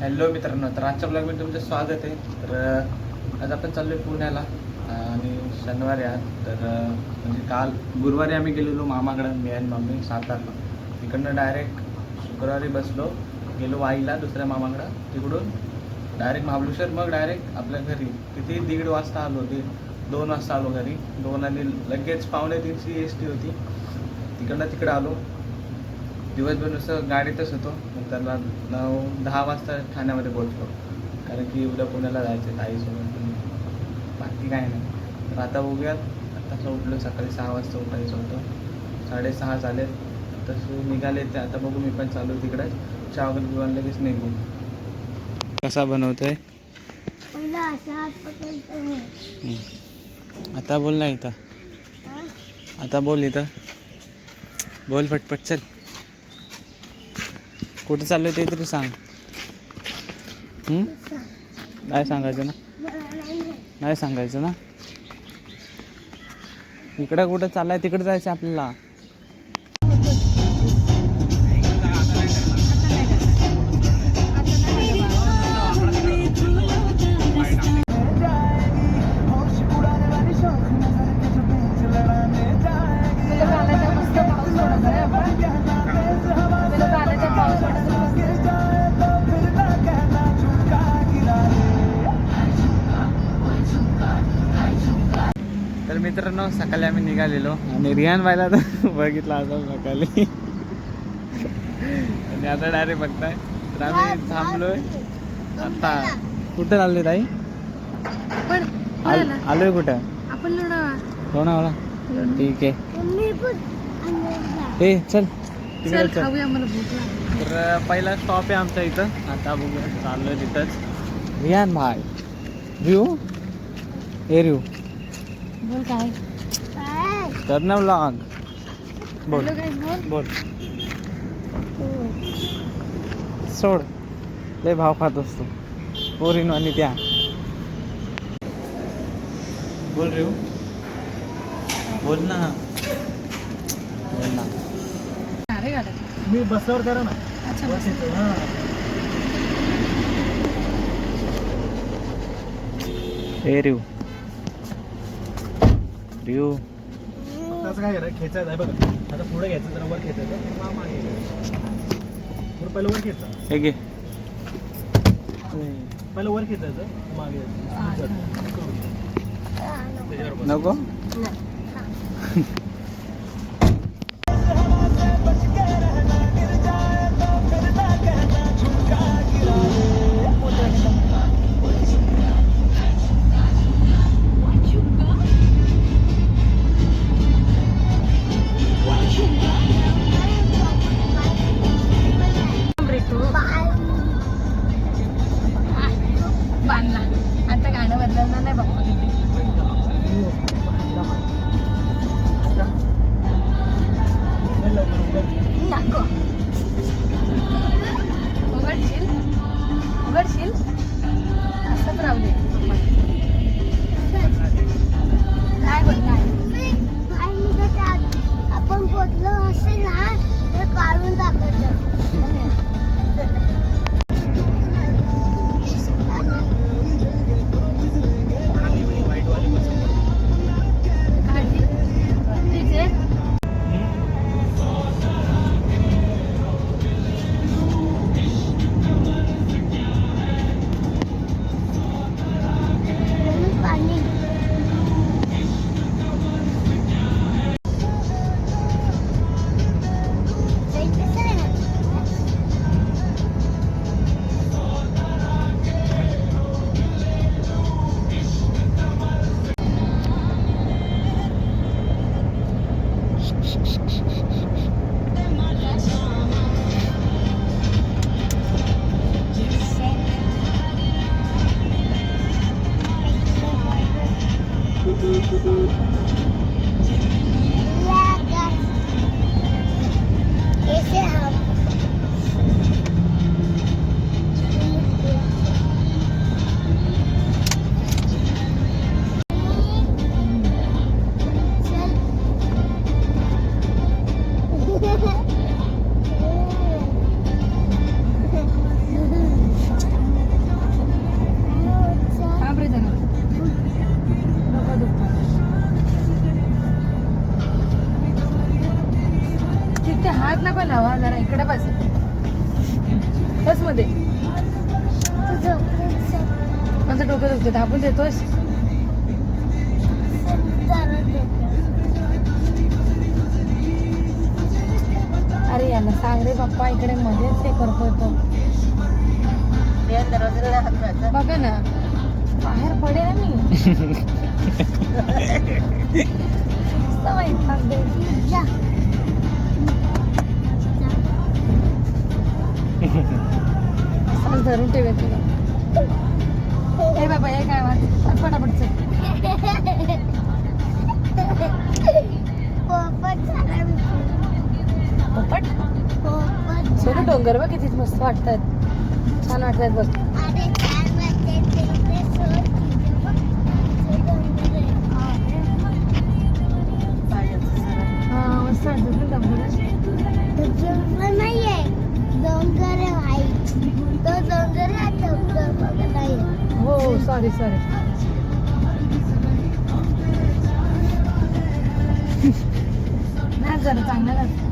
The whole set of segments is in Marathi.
हॅलो मित्रांनो तर आजच्या ब्लॉगमध्ये तुमचं स्वागत आहे. तर आज आपण चाललो आहे पुण्याला आणि शनिवारी आज. तर म्हणजे काल गुरुवारी आम्ही गेलेलो मामाकडं मी आणि मम्मी सातारला. तिकडनं डायरेक्ट शुक्रवारी बसलो गेलो वाईला दुसऱ्या मामाकडं. तिकडून डायरेक्ट महाबळेश्वर मग डायरेक्ट आपल्या घरी. किती दीड वाजता आलो दीड दोन वाजता आलो घरी. दोन आणि लगेच पावणे तीनची एस टी होती. तिकडनं तिकडं आलो. दिवसभर नुसतं गाडीतच होतो. नंतरला नऊ दहा वाजता ठाण्यामध्ये पोहोचलो. कारण की उद्या पुण्याला जायचं आहे आईसोबत बाकी काय नाही. तर आता बघूयात आताचं उठलो सकाळी सहा वाजता उठायचं होतं. साडेसहा झाले. तसे निघाले ते. आता बघू मी पण चालू तिकडे. चहा वगैरे घेऊन लगेच निघू. कसा पकडायचा नाही. आता बोल ना इथं. आता बोल इथं. बोल पटपट चल. कुठे चाललोय ते तरी सांग. नाही काय सांगायचं ना? नाही नाही सांगायचं ना? इकडं कुठं चाललाय तिकडे जायचं आपल्याला. सकाळी आम्ही निघालेलो. आणि रिहान व्हायला तर बघितला आता सकाळी. आणि आता डायरेक्ट बघताय. तर आम्ही थांबलोय. आता कुठं चाललोय ताई? आलोय कुठं? आपण लोणावळा. लोणावळा. ठीक आहे. ए चल. तिकडे चल. तर पहिला स्टॉप आहे आमच्या इथं. आता बघूया चाललोय तिथंच. रियान भाई. रिऊ ए रिऊ बोल काय? काय? तर ना व्लॉग बोल. बोल. बोल. सोड. लय भाव खात असतो. पोरीनो आणि त्या. बोल रे बोल ना. बोल ना. मी बसवर करा ना. अच्छा बस ए रिव रिव असं काय करा खेचायचं आहे. बघा आता पुढे घ्यायचं जरा वर खेचायचं. मग मागे घ्यायचं. पुढं पहिलं वर खेचायचं. हे घे. पहिलं वर खेचायचं मागे. नको? देतोस जरा डोकं. अरे याला सांग रे बाप्पा इकडे मध्येच हे करतोय तो. बघा ना बाहेर पडे ना मी. धरून ठेवेल तुला. हे बाबा हे काय वाच चल. पोपट सोनू. डोंगर बघ किती मस्त वाटतात. छान वाटतात बघ. हो सॉरी सॉरी नाही जरा चांगलं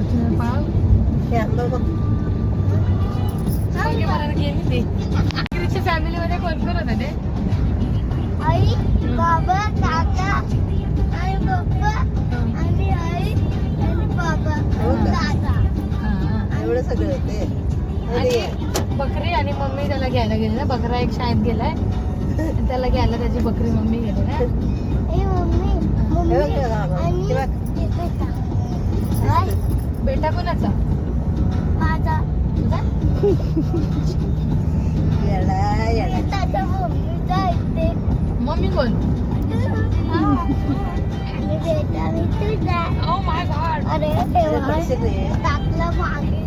आपली फॉर्च्युनर पाव फॅमिलीमध्ये कोण कोण होतं ते आई बाबा काका आणि बाबा आणि आई आणि बाबा का? दादा एवढं सगळं होते आणि बकरी आणि मम्मी त्याला घ्यायला गेली ना बकरा एक शाळेत गेलाय त्याला घ्यायला त्याची बकरी मम्मी गेली ना ए मम्मी मम्मी आणि बेटा. कोणाचा? माझा. तुझा? येडा येडा. बेटाचा मम्मीचा इथे मम्मी कोण? बेटा मी तुझा. ओ माय गॉड अरे टाकलं मागे.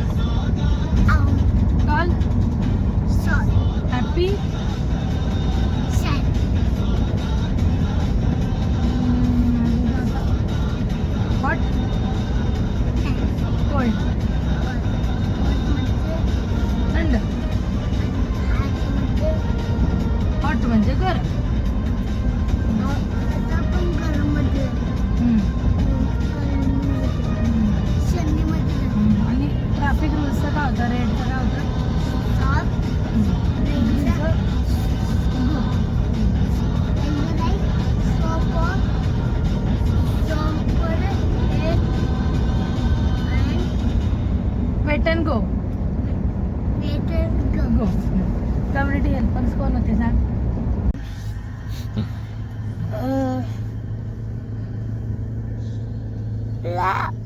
all? Sorry. Happy? Community helpers कोण होते सांग? कुठे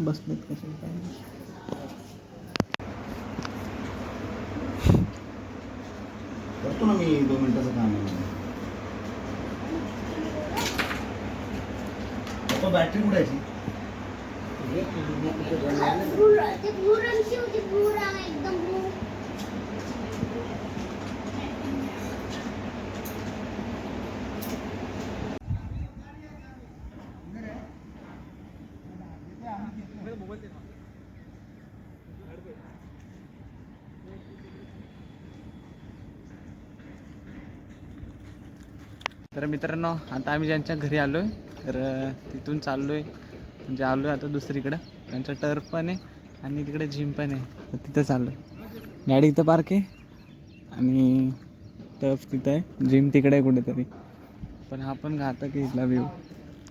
बसलेत कसे काय करतो ना मी दोन मिनिटाचं काम आहे बाबा बॅटरी कुठे आहे भूर ते भूर रंगची होती भूर रंग एकदम भूर तर मित्रांनो आता आम्ही ज्यांच्या घरी आलो आहे तर तिथून चाललो आहे म्हणजे आलो आहे आता दुसरीकडं. त्यांचं टर्फ पण आहे आणि तिकडे जिम पण आहे. तर तिथं चाललो आहे गाडी इथं पार्क आहे आणि टर्फ तिथं आहे. जिम तिकडे आहे कुठेतरी. पण हा पण घातक आहे इथला व्ह्यू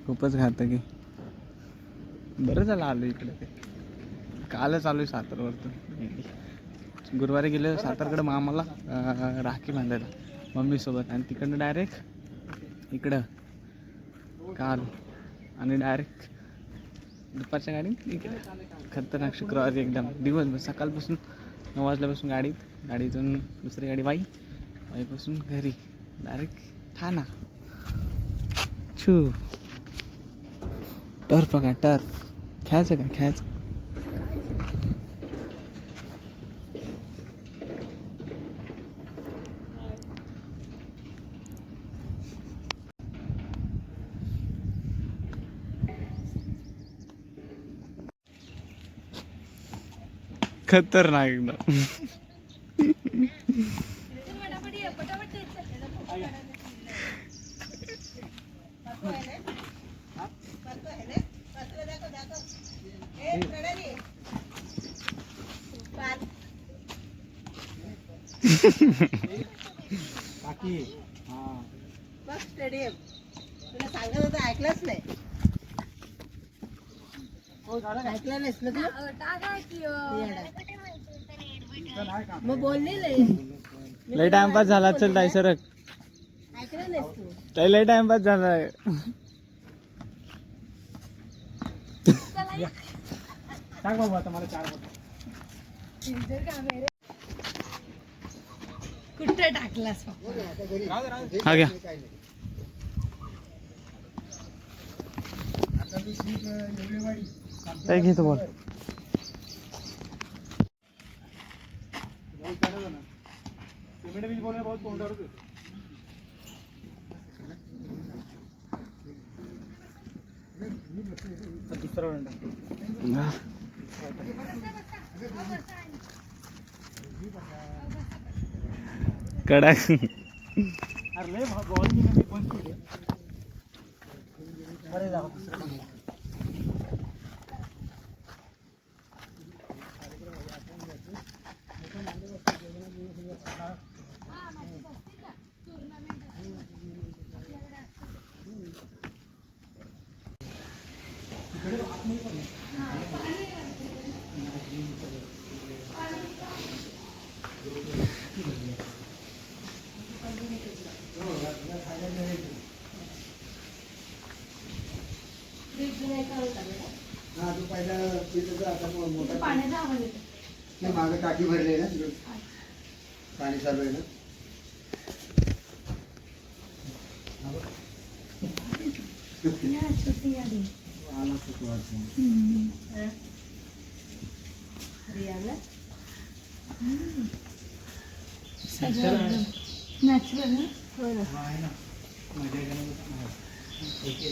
खूपच घातक आहे. बरं झालं आलो इकडे ते. कालच आलो आहे सातारवरतून. गुरुवारी गेलो सातारकडे मामाला राखी बांधायला. मम्मीसोबत. आणि तिकडनं डायरेक्ट इकडं. काल. आणि डायरेक्ट दुपारच्या गाडीत इकडे खतरनाक शुक्रवारी एकदम. दिवसभर सकाळपासून नऊ वाजल्यापासून गाडीत गाडीतून दुसरी गाडी वाई वाईपासून घरी. डायरेक्ट ठाणा. छू. टर्फ का? टर्फ. खेळायचं का? खेळायचं. खतरनाक एकदम. हां. स्टेडियम तुला सांगत होतं ऐकलंच नाही ऐकलं नाहीस ना तू येडा. मग बोलली नाही लय टाइमपास झाला चल ताई सरक. ऐकलं नाहीस तू? ताई लय टाइमपास झालाय सांग बाबा आता मला चार फोटो कुठे टाकलास हा घ्या. काय घेतो बोल पेमेंट बिल बोलणे बहुत तोंडावर होतं. तर दुसरा round आहे. कडक अरे लय बॉल मी नाही बंद केली अरे जाऊ दुसरं round आहे. हा तो पहिला तिथं आता मोठा पाण्याचा आवाज नाही मागं टाकी भरली आहे ना पाणी चालू आहे ना छोटी गाडी आला तो वाटतं. नॅचरल ना हा, आहे ना मजा येते ना. हा. ओके.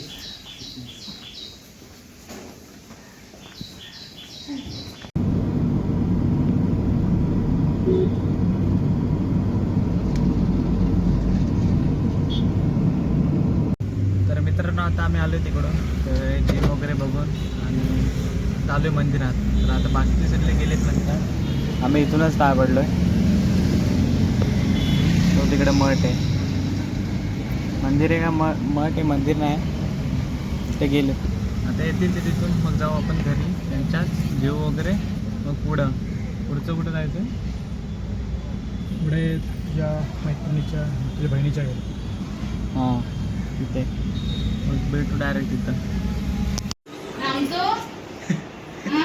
तर मित्रांनो आता आम्ही आलो तिकडून तर जिम वगैरे बघून आणि आहे मंदिरात. तर आता बाकीचे सगळे गेलेत नंतर आम्ही इथूनच आहे तो तिकडे मठ आहे. मंदिर आहे का? म मठ आहे मंदिर नाही. ते गेले. आता येतील ते तिथून. मग जाऊ आपण घरी. त्यांच्याच जेव वगैरे. मग पुढं. पुढचं कुठं जायचं? पुढे तुझ्या मैत्रिणीच्या तुझ्या बहिणीच्या घरी. हां तिथे. मग भेटू डायरेक्ट तिथं रामजो हा पिल्लू इकडे ये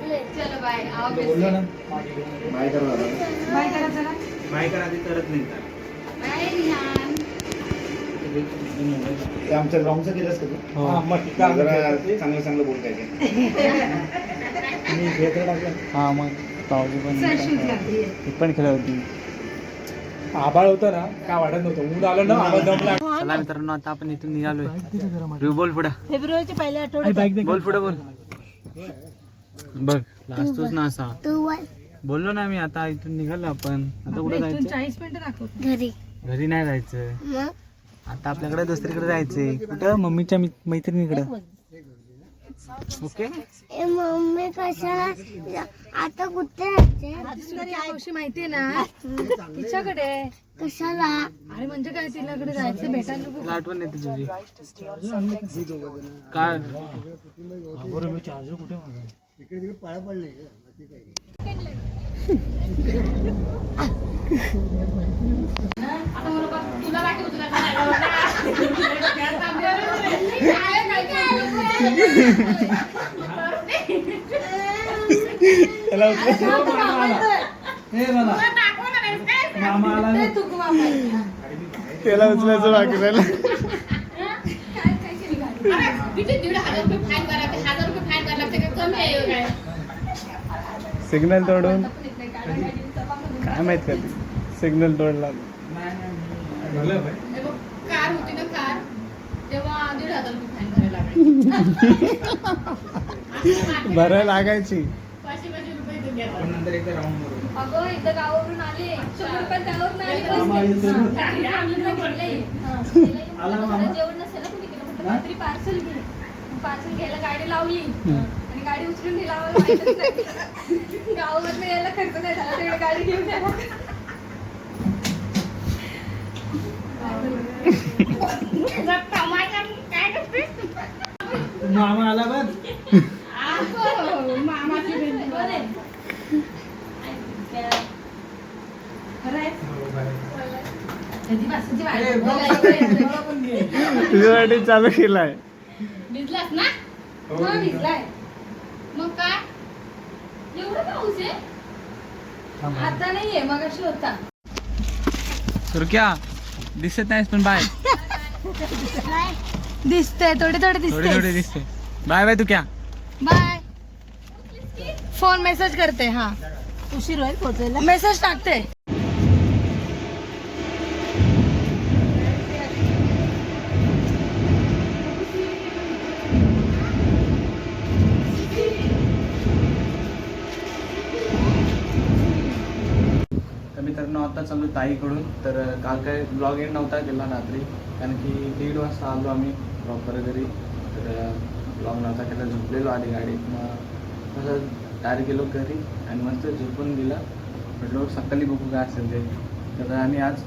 चलो बाय आओ बोललो ना. बाय करा दादा. बाय करा चला बाय कर आधी करत नाही बाय रिहान ते आमच्या केलंस का तू? हो मग चांगलं चांगलं बोल काय मी घेतलं टाकलं हां मग पावली पण ती पण खेळत होती. आभाळ होतं ना काय वाटत नव्हतं. ऊन आलं ना आवाज दमला चला मित्रांनो आता आपण इथून निघालोय. बोल पुढं. फेब्रुवारीच्या पहिल्या आठवड्यात. बोल पुढं बोल. बघ लाजतोच ना असा. बोललो ना मी आता इथून निघालो आपण. आता कुठं जायचं? चाळीस मिनिटं दाखवतो. घरी. घरी नाही जायचं. मग? आता आपल्याकडे दुसरीकडे जायचंय. कुठं? मम्मीच्या मित- मैत्रिणीकडे. ओके? ए मम्मी कशाला आता कुठे राहते मावशी माहितीये ना. तिच्याकडे. कशाला? अरे म्हणजे काय तिच्याकडे जायचं भेटायला नको. तुला आठवण येते तुझी. काय? हो. हे मला. मामा आला ना. त्याला उचलायचं बाकी सिग्नल तोडून? काय माहीत का सिग्नल तोडला. कार होती ना कार तेव्हा दीड हजार रुपये फाईन करायला लागले बरं लागायची. अगं इथं गावावरून आले. शंभर रुपये आले. हा. जेवण नसेल ना घे. पार्सल घ्यायला गाडी लावली. गाडी उचलून दिला यायला खर्च नाही झाला तेवढी गाडी घेऊन यायला मामा आला बघ. मामाची तुझ्यासाठी चालू केलाय. भिजलास ना? मग भिजलाय. मग काय? एवढं पाऊस आहे? आता नाहीये मग अशी होता. सुरक्या दिसत नाहीस पण बाय. दिसते थोडे थोडे थोडी थोडी दिसते बाय बाय तू क्या बाय फोन मेसेज करते हा. उशीर होईल पोहोचायला. मेसेज टाकते. आता चालू ताईकडून तर काल काय ब्लॉग एंड नव्हता केला रात्री. कारण की दीड वाजता आलो आम्ही प्रॉपर घरी. तर ब्लॉग नव्हता केला झोपलेलो आधी गाडीत. मग तसं डायरेक्ट गेलो घरी आणि मस्त झोपून दिला. म्हटलं सकाळी बघू काय असेल ते. तर आणि आज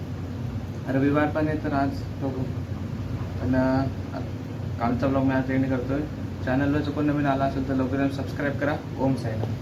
रविवार पण आहे तर आज बघू. पण कालचा ब्लॉग मी आज एंड करतोय. चॅनलला जो कोण नवीन आला असेल तर लवकर सबस्क्राईब करा. ओम साईला